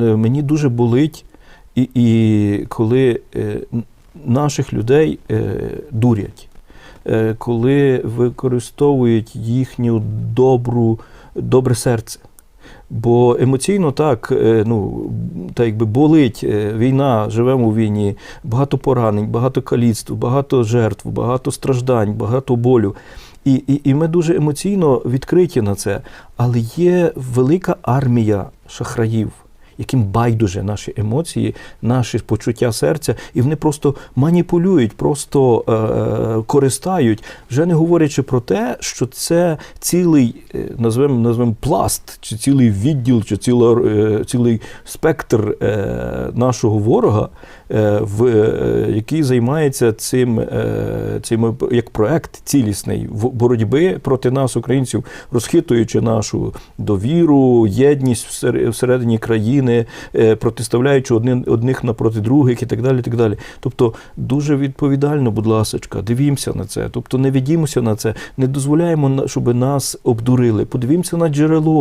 Е, Мені дуже болить, і, і коли е, наших людей е, дурять, коли використовують їхню добру, добре серце. Бо емоційно так, ну, так якби болить війна, живемо в війні, багато поранень, багато каліцтв, багато жертв, багато страждань, багато болю. І, і, і ми дуже емоційно відкриті на це. Але є велика армія шахраїв, яким байдуже наші емоції, наші почуття серця, і вони просто маніпулюють, просто е, користають, вже не говорячи про те, що це цілий, е, назвемо, назвемо пласт, чи цілий відділ, чи ціла, е, цілий спектр е, нашого ворога, е, в, е, який займається цим, е, цим як проект цілісний в боротьби проти нас, українців, розхитуючи нашу довіру, єдність всер- всередині країни, е, протиставляючи один, одних напроти других і так далі. так далі. Тобто дуже відповідально, будь ласка, дивімося на це. Тобто не відімося на це, не дозволяємо, щоб нас обдурили. Подивімося на джерело.